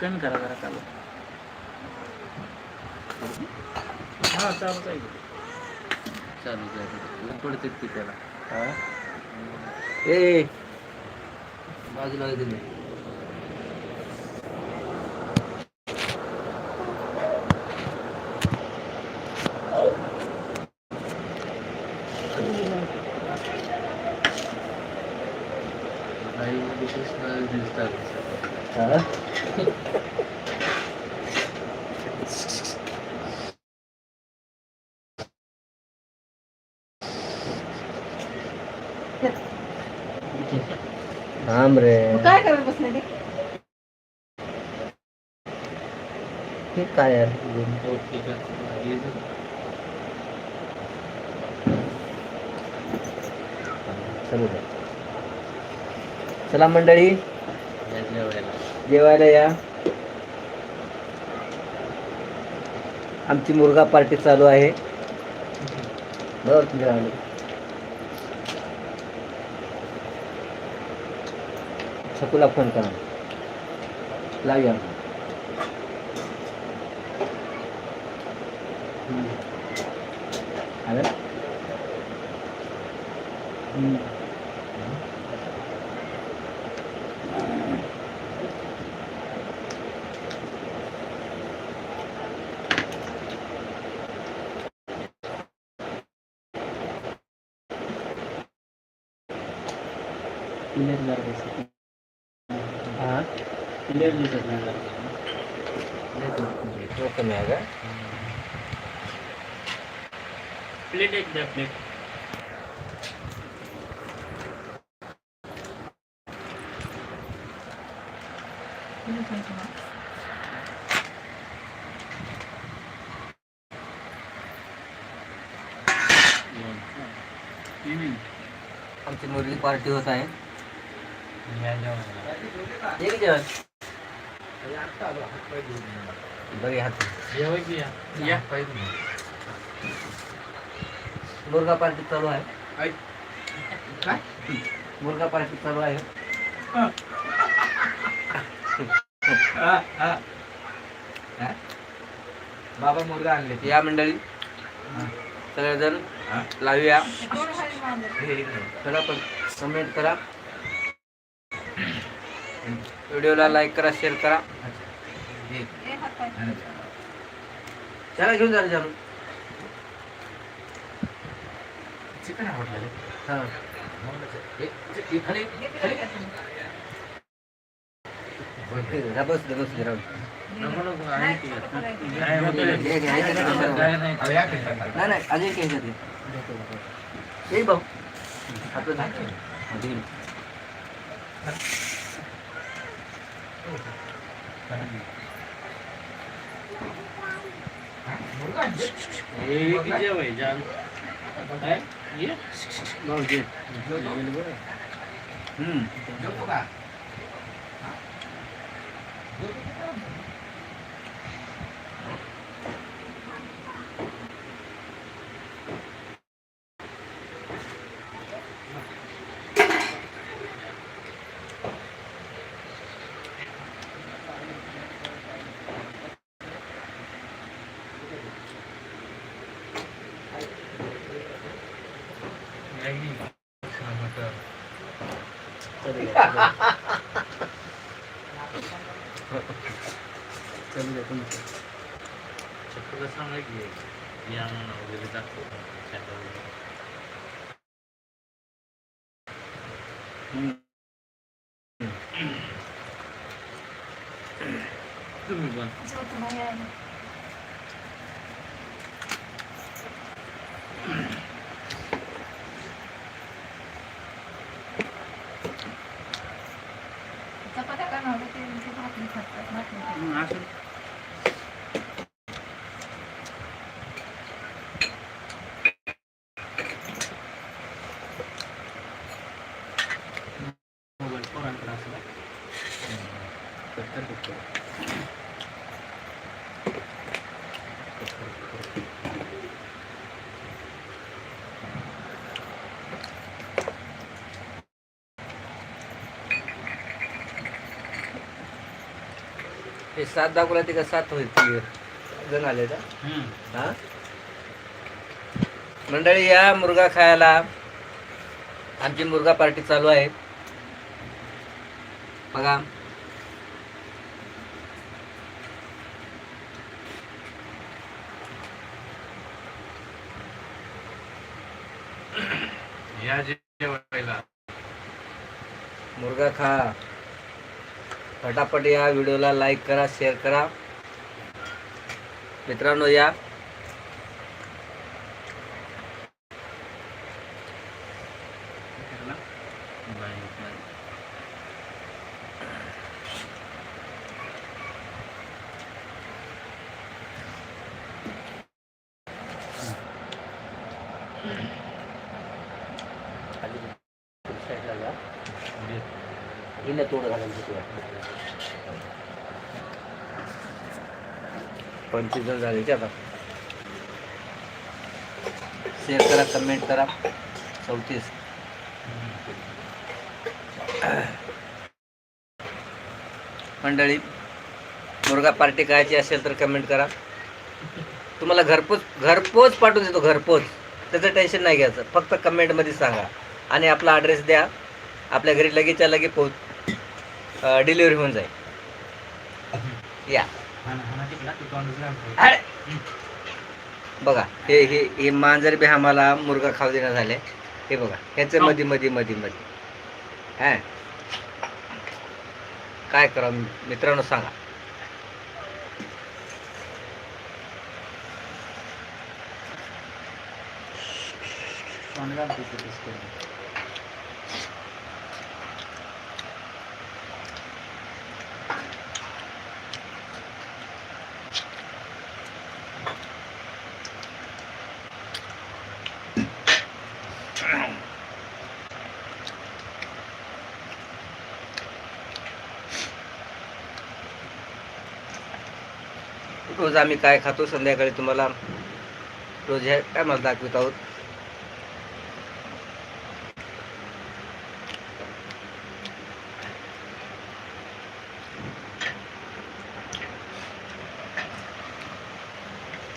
कमी करा जरा चालू. हा चालूच आहे. चालूच आहे. पडते की त्याला. हा? ए बाजूला आहे तुम्ही नाही कृष्ण दिसतात हा? थांब रे मग काय करत बसले ते हे काय यार चलू चला मंडळी. जेवायला या. आमची मुर्गा पार्टी चालू आहे. बरोबर तुझ्या राणी. फोन करा. लावूया हम्म. आलं ना? हम्म. क्लिअर जरा दिसत हा क्लिअर दिसत नाही जरा तो कमी आहे का प्लेट एक द्या प्लेट. आमची मुरली पार्टी होत आहे. या जेवायला ये की जेवण बघे हात. जेवायची या. या. मुर्गा पार्टी चालू आहे. काय? मुर्गा पार्टी चालू आहे. हा? बाबा मुलगा आणले या मंडळी. सगळेजण लावूया. चला पण कमेंट करा. व्हिडिओला लाईक करा शेअर करा. चला घेऊन जा अजून काही ह्याच्यात ये? भाऊ. आपलं झालं. हा, दे. हे की जेवाय जान. काय? Yeah. Okay. Hmm. सात दाखवला ते का सात होईल जण आले का. हा? मंडळी या मुर्गा खायला आमची मुर्गा पार्टी चालू आहे. बघा. या जेवायला. मुर्गा खा. फटाफट या व्हिडिओला लाईक करा शेअर करा. मित्रांनो या नाही, नाही. हिला तोड घालायला पंचवीस जण झाली आता शेअर करा कमेंट करा. चौतीस. मंडळी मुर्गा पार्टी करायची असेल तर कमेंट करा. तुम्हाला घरपोच घरपोच पाठवून देतो घरपोच. त्याचं टेन्शन नाही घ्यायचं. फक्त कमेंटमध्ये सांगा. आणि आपला ॲड्रेस द्या. आपल्या घरी लगेचच्या लगे पोच डिलिव्हरी होऊन जाईल. या. बघा हे हे हे मांजर बी आम्हाला मुर्गा खाऊ देणार झाले हे बघा ह्याचं मध्ये मध्ये मध्ये मध्ये हा. काय करा मित्रांनो सांगा. रोज आम्ही काय खातो संध्याकाळी तुम्हाला रोज ह्या टायमाला दाखवित आहोत.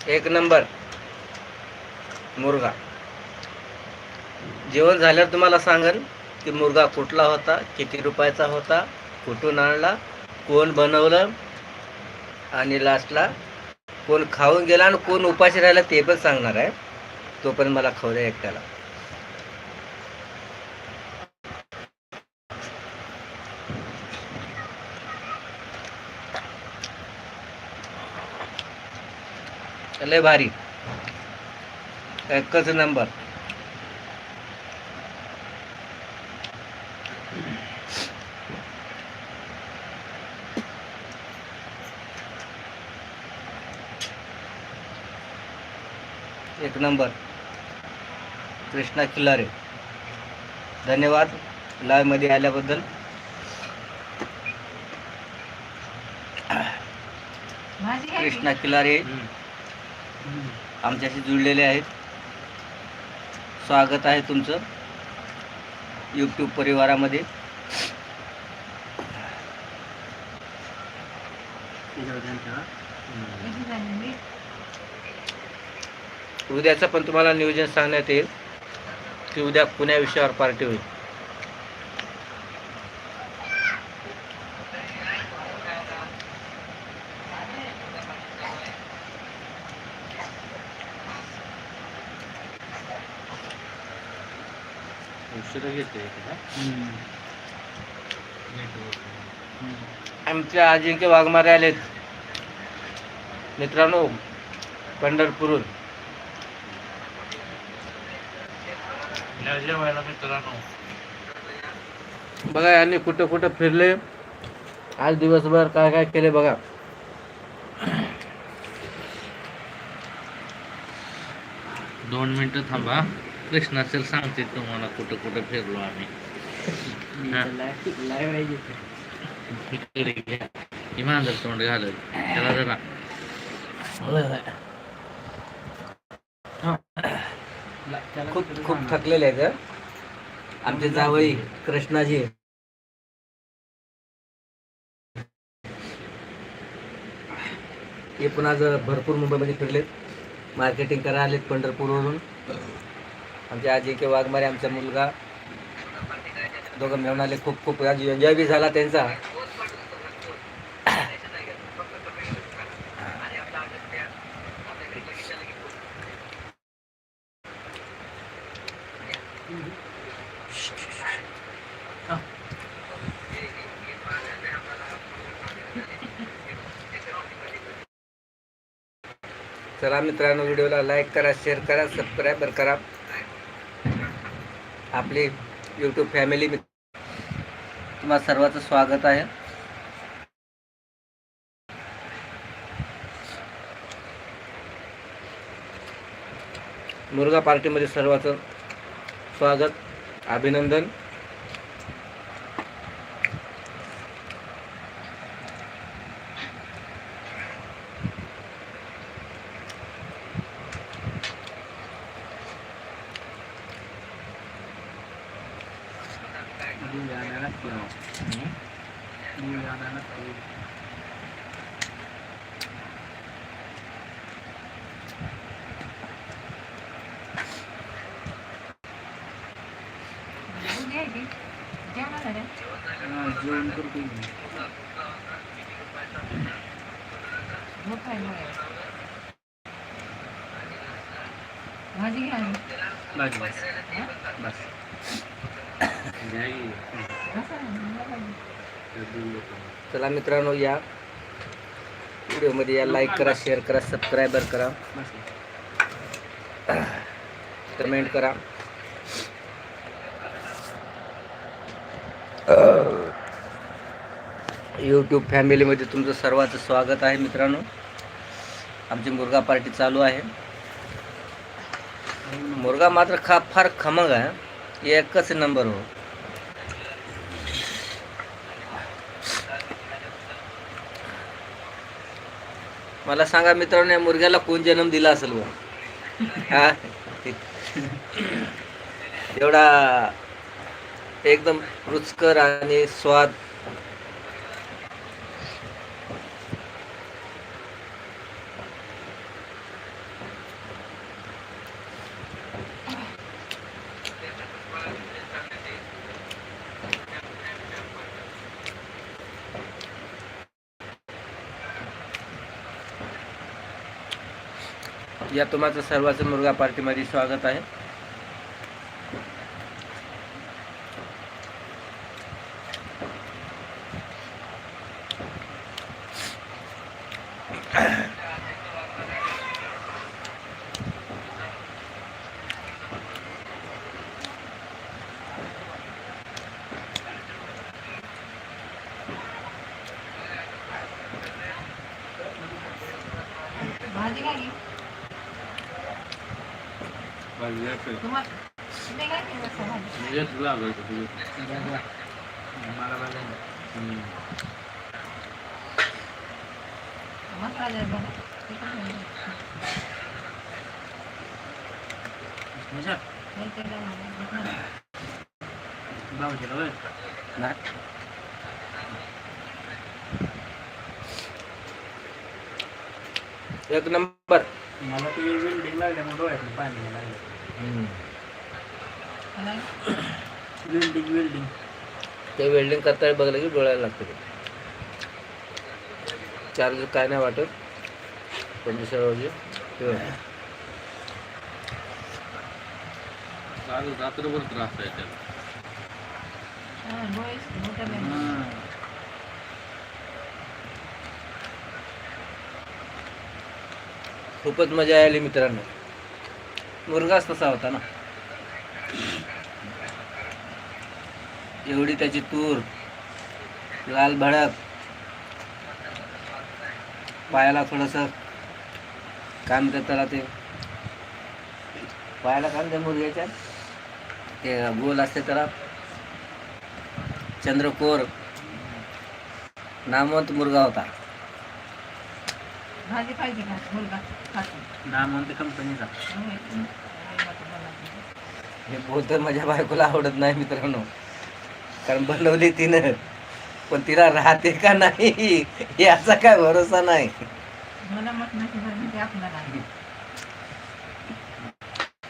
एक नंबर. मुर्गा. जेवण झाल्यावर तुम्हाला सांगन की मुर्गा कुठला होता किती रुपयाचा होता कुठून आणला कोण बनवलं आणि लास्टला कोण खाऊन गेला आणि कोण उपाशी राहिला ते पण सांगणार आहे. तो पण मला खाऊ द्या एकट्याला. लय भारी. एकच नंबर. एक नंबर. कृष्णा किल्लारे धन्यवाद. लाईव्हमध्ये आल्याबद्दल. कृष्णा किल्लारे हम्म. आमच्याशी जुळलेले आहेत. स्वागत आहे तुमचं. यूट्यूब परिवारामध्ये त्याच्यावर ध्यान ठेवा. कशी झाली मी उद्याचं पण तुम्हाला नियोजन सांगण्यात येईल की उद्या कुण्या विषयावर पार्टी होईल. आमचे घेते आमच्या अजिंक्य वाघमारे आलेत. मित्रांनो पंढरपूरून जेवायला मित्रांनो बघा यांनी कुठं कुठं फिरले. आज दिवसभर काय काय केले बघा. दोन मिनिटं थांबा. कृष्णा सर सांगते तुम्हाला कुठं कुठं फिरलो आम्ही. मांजर तोंड घालत. त्याला जरा. खूप खूप. थकलेले आहेत. आमचे जावई कृष्णाजी हे पण आज भरपूर मुंबईमध्ये फिरलेत मार्केटिंग करायला आलेत पंढरपूरवरून आमचे आजी के वाघमारे आमचा मुलगा दोघं मिळून आले खूप खूप आज एन्जॉय बी झाला त्यांचा चला मित्रांनो व्हिडिओला लाईक करा शेअर करा सबस्क्राईबर करा. आपली यूट्यूब फॅमिली तुम्हाला सर्वांचं स्वागत आहे. मुर्गा पार्टीमध्ये सर्वांचं स्वागत अभिनंदन. जेवण झालं? हा, जेवण करतो मी. झोप आहे मला. भाजी घ्या आणि. बस बस हा? बस घ्या की. बसा ना, मला पाहिजे. त्या दोन लोकांना. चला मित्रांनो या व्हिडिओमध्ये या लाईक करा शेअर करा सबस्क्रायबर करा. कमेंट करा. यूट्यूब फॅमिलीमध्ये तुमचं सर्वांचं स्वागत आहे मित्रांनो. आमची मुर्गा पार्टी चालू आहे. मुर्गा मात्र खा फार खमंग आहे. एकच नंबर हो. मला सांगा मित्रांनो या मुर्ग्याला कोण जन्म दिला असेल मग हा? एवढा एकदम रुचकर आणि स्वाद या तुम्हाला सर्वांचं मुर्गा पार्टीमध्ये स्वागत आहे भाजी घ्या की. भाजी घ्या की. तुम्हाला तुम्ही काय केलं असं भाजी? म्हणजे तुला आवडतं तुझं. द्या, द्या. मला बघायला. हम्म. मसाला द्या बघा. ते पण घ्या. मजा. नाही ते द्या मला. भाऊजीला होय. नाही एक नंबर मला ते बिल्डिंग लागल्या मग डोळ्यातून पाणी यायला लागलं आणि बिल्डिंग बिल्डिंग ते वेल्डिंग करता बघलं की डोळ्याला लागते ते. चार्ज काय नाही वाटत. पंचवीस रोजी काल रात्रभर त्रास आहे त्याला. डोळेच मोठे नाही. खूपच मजा आली मित्रांनो. मुर्गाच तसा होता ना. एवढी त्याची तूर लाल भडक. पायाला थोडस म्हणतात त्याला ते. पायाला काय म्हणतात मुर्ग्याच्या ते गोल असते त्याला. चंद्रकोर नामवंत मुर्गा होता. नामवंत कंपनीचा. तुम्हाला हे बोलतं माझ्या बायकोला आवडत नाही मित्रांनो. कारण बनवली तिनं. पण तिला राहते का नाही याचा काय भरोसा नाही.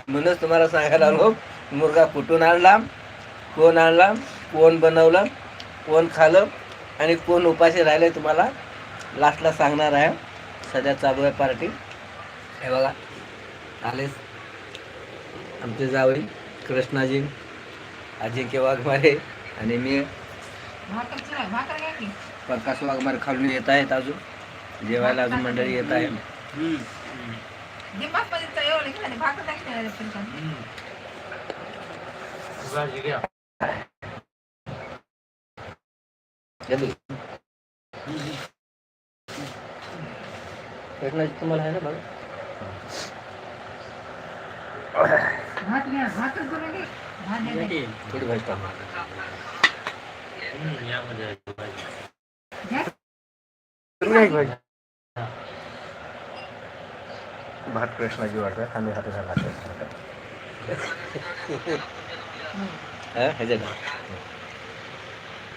म्हणूनच तुम्हाला सांगायला आलो मुलगा कुठून आणला कोण आणला कोण बनवलं कोण खालं आणि कोण उपाशी राहिले तुम्हाला लास्टला सांगणार आहे. सध्या चालू आहे पार्टी हे बघा आलेच आमचे जावई कृष्णाजी अजिंक्य वाघमारे आणि मी भाकर चिरा भाकर घ्या की? प्रकाश वाघमारे खालून येत आहेत अजून. जेवायला अजून मंडळी येत आहे तुम्हाला आहे ना बघा. थोडी भाजी टाका. भात कृष्णाजी वाटत आम्ही हात झाला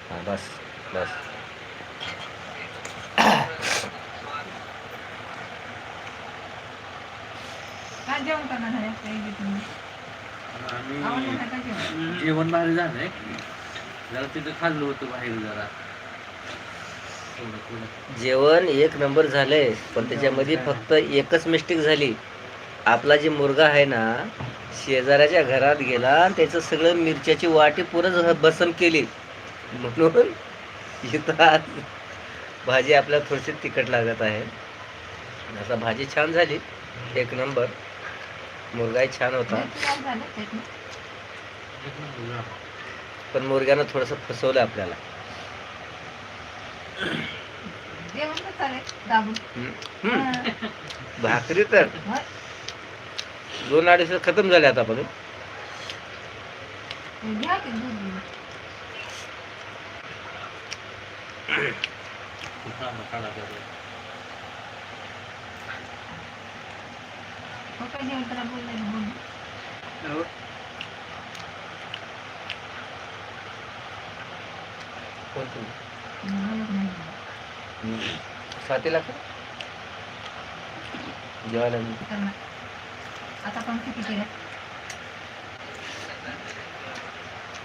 हा बस बस. काय जेवण करणार जेवण? भारी झालंय. जरा तिथं खाल्लं होतं बाहेर जरा. जेवण एक नंबर झालंय पण त्याच्यामध्ये फक्त एकच मिस्टेक झाली. आपला जे मुलगा आहे ना शेजाऱ्याच्या घरात गेला आणि त्याचं सगळं मिरच्याची वाटी पुरं बसम केली. म्हणून इथं भाजी आपल्याला थोडीशी तिखट लागत आहे. आता भाजी छान झाली. एक नंबर. मुलगाही छान होता. पण मुलग्यानं थोडंसं फसवलं आपल्याला. भाकरी तर. दोन अडीच खतम झाले आता पण. घ्या हो बोलले ना बोल. मला नाही. स्वातीला का? जेवायला. आता पण किती केलं?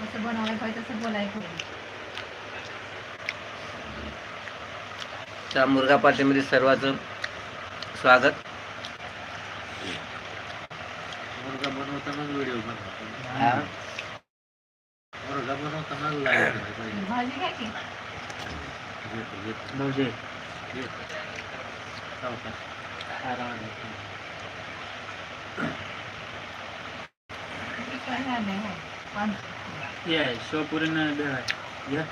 कसं बनवायला पाहिजे तसं बोलायला त्या मुलगा पार्टीमध्ये सर्वांचं स्वागत मुलगा बनवतानाच व्हिडिओ बनवतो हा. मुलगा बनवतानाच लाईव्ह करायला पाहिजे भाजी घ्या की घेतो घेतो घेतो सावकाश. किती काय झालंय हो. पाच- ये शिवपुरीन भेळ आहे. घ्या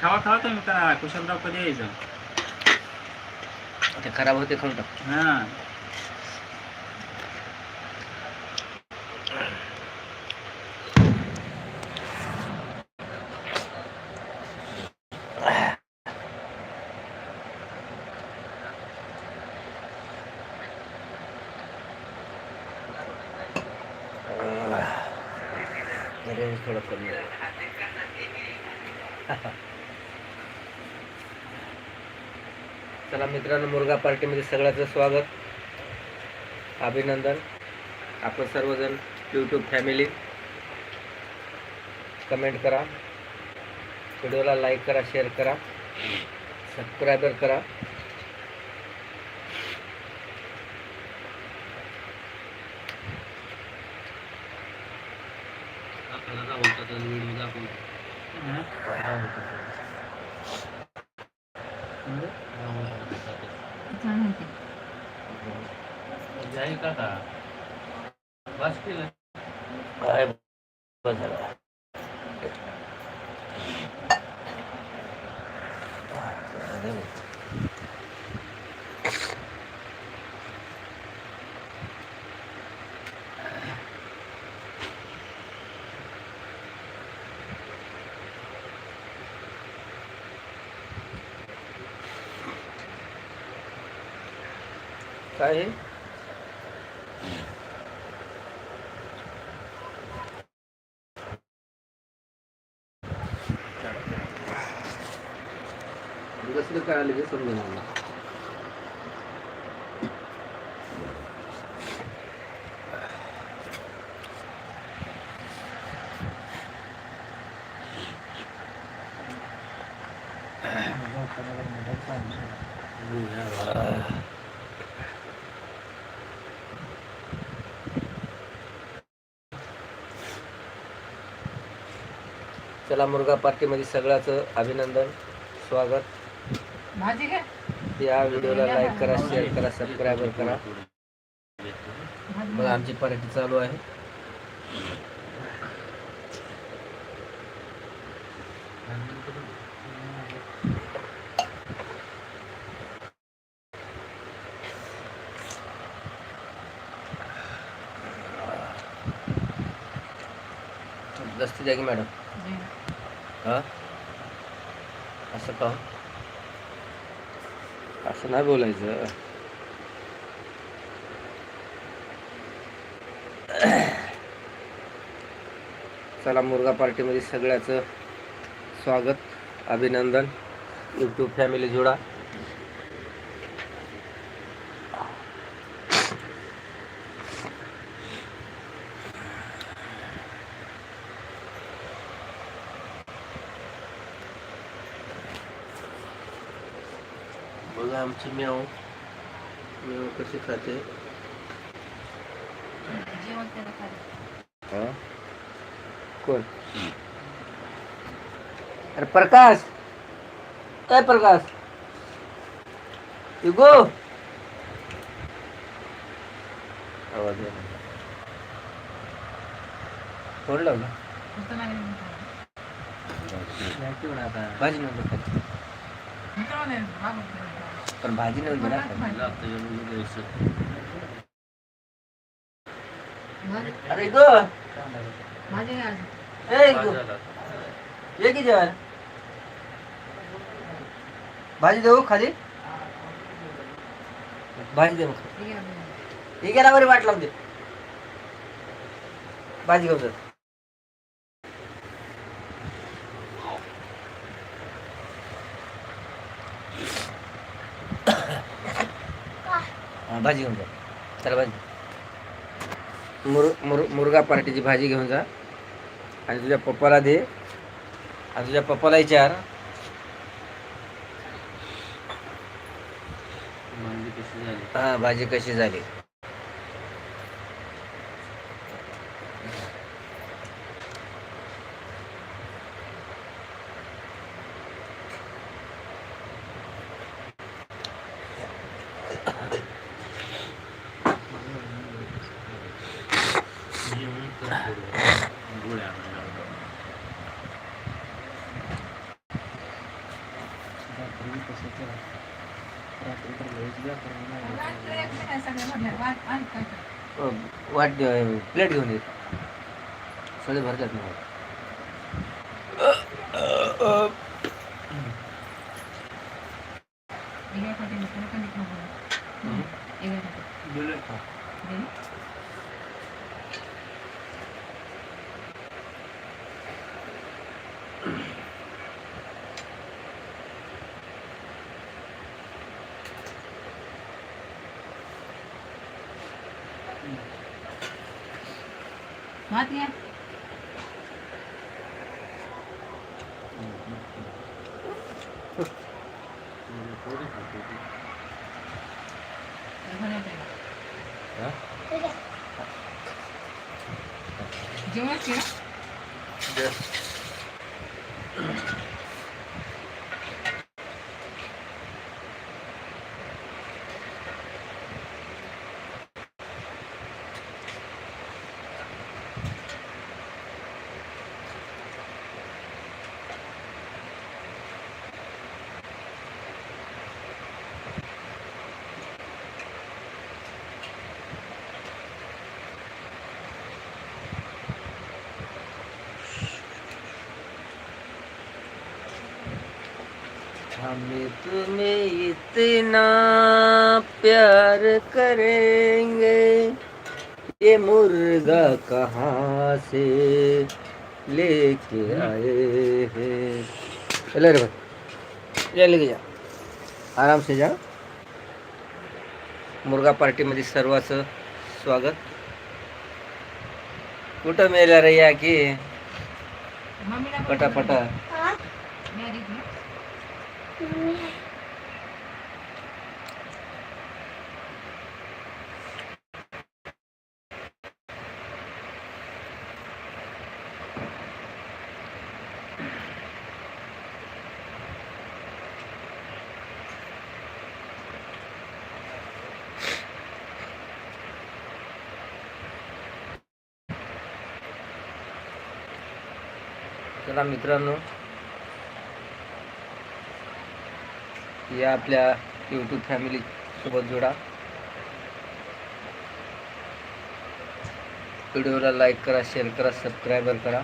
खावा खावा तुम्ही का कुशलराव कधी यायचं? ते खराब होते खाऊन टाक. हा. रेंज थोडं कमी आहे. चला मित्रांनो मुर्गा पार्टीमध्ये सगळ्याचं स्वागत. अभिनंदन. आपण सर्वजण यूट्यूब फॅमिली कमेंट करा. व्हिडिओला लाईक करा शेअर करा. सबस्क्रायबर करा आपल्याला दाखवतात व्हिडिओ दाखवतो हा? छान होते जाईल का आता? बस केलं काय बस झालं. काय हे? आले समजून आलं चला मुर्गा पार्टीमध्ये सगळ्याचं अभिनंदन स्वागत. या व्हिडिओला लाईक करा शेअर करा सबस्क्राईबर करा. मग आमची पार्टी चालू आहे. द्या की मॅडम. हा? असं का? असं नाही बोलायचं. चला मुर्गा पार्टीमध्ये सगळ्याचं स्वागत अभिनंदन. यूट्यूब फॅमिली जोडा. बघा आमची म्याव म्याव कशी खाते? हा? कोण? अरे प्रकाश! काय प्रकाश! युगो आवाज येईना. सोडलं ना. नुसतं नाही म्हणतो. भाजी नव्हती खात. मित्रांनो नाही, बाबा नाही. पण भाजी नव्हती ना. अरे गो. ये की जेवायला भाजी देऊ खाली? भाजी दे मग. ठीक आहे. हे गेला बरी वाट लावते भाजी घेऊन भाजी घेऊन जा. चला भाजी. मुर मुर मुर्गा पार्टीची भाजी घेऊन जा. आणि तुझ्या पप्पाला दे. आणि तुझ्या पप्पाला विचार. हा भाजी कशी झाली? रात्री एकटे काय भरलं. वाट- वाट प्लेट घेऊन येत सगळे भरतात ना হয়েছে मुर्गा कहाँ से लेके आए हैं। चलो रे भाई। या लेके जा। आराम से जा। मुर्गा पार्टीमध्ये सर्वांचं स्वागत। कुठं मेल्या रे या की? पटापटा. चला मित्रांनो. या आपल्या यूट्यूब फॅमिली सोबत जोडा. व्हिडिओला लाईक करा शेअर करा सबस्क्रायबर करा.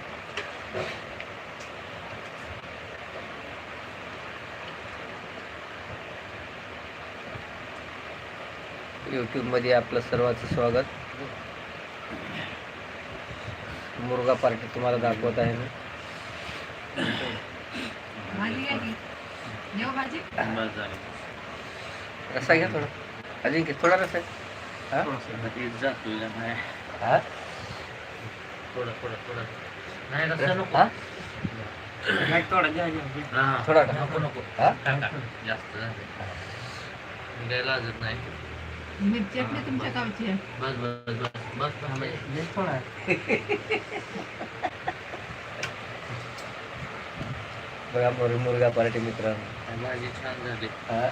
यूट्यूबमध्ये आपलं सर्वांचं स्वागत. मुर्गा पार्टी तुम्हाला दाखवत आहे मी भाजी काय की देव भाजी बस झालं. रसा घ्या थोडा. अजिंक्य रसा हा? नाही. हा? थोडं थोडं थोडं. नाही रस्ता नको. हा? नाही थोडा घ्या. हा. थोडा टाक. नको नको. हा? टाका. जास्त झाले. लाजत नाही. मिरची चटणी तुमच्या गावची आहे. बस बस बस बस थांबा. घे थोडा. बघा मुर मुर्गा पार्टी मित्रांनो. भाजी छान झाली. हा.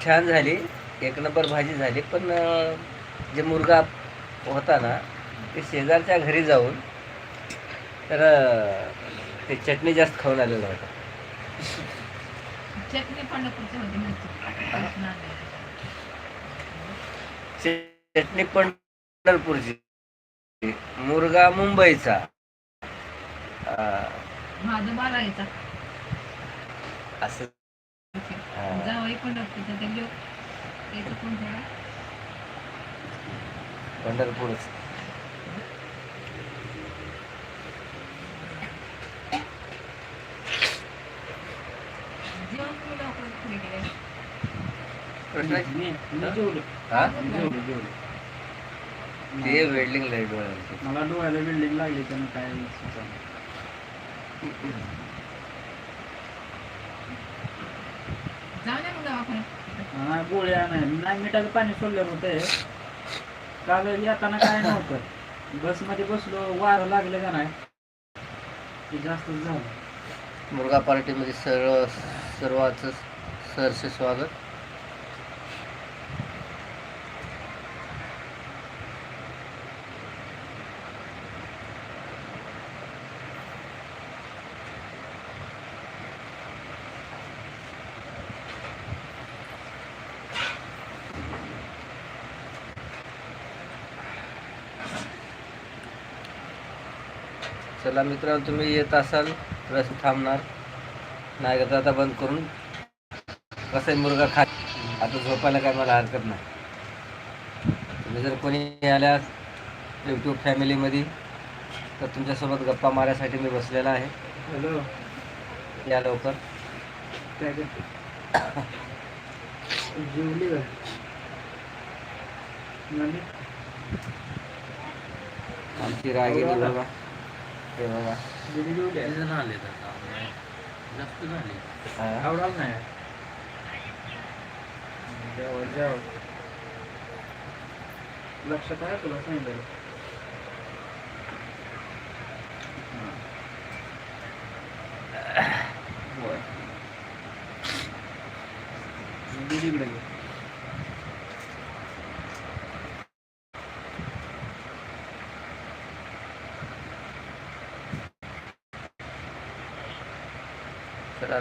छान झाली. एक नंबर भाजी झाली. पण जे मुर्गा होता ना ते शेजारच्या घरी जाऊन तर ते चटणी जास्त खाऊन आलेला होता. चटणी पंढरपूरची मुर्गा मुंबईचा. माझं असं हा. जावई पंढरपूरचा ते लोक त्याचं कोण थोडा पंढरपूरच जेवण तुम्ही लवकर पुढे गेले प्रश्न आहे? मी मी जेवलो हा? जेवलो जेवलो ते वेल्डिंग लाइट डोळ्यांची मला डोळ्याला बिल्डिंग लागली तर काय सुचलं. जाऊ द्या मग नाही गोळ्या नाही. नाही मिठाचं पाणी सोडलं होतं काल येताना काय नव्हतं. बसमध्ये बसलो वारं लागलं का नाही ते जास्तच झालं. मुर्गा पार्टीमध्ये सर्व सर्वांचं सरसे स्वागत. चला मित्रांनो तुम्ही येत असाल रस्ते थांबणार. नाही तर आता बंद करून कसं मुर्गा खा. आता झोपायला काय मला हरकत नाही. तुम्ही जर कोणी आल्यास यूट्यूब फॅमिलीमध्ये तर तुमच्यासोबत गप्पा मारण्यासाठी मी बसलेला आहे. हॅलो या लवकर? आमची हे बघा. दिदी जेवली आहे? सीझन आले आता जास्त झाले हा. आवडाल नाही जेव जेव लक्षात आहे तुला सांगितलं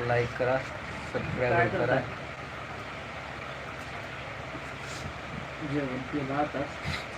लाईक करा सबस्क्राईब करा. जेवण केलं आताच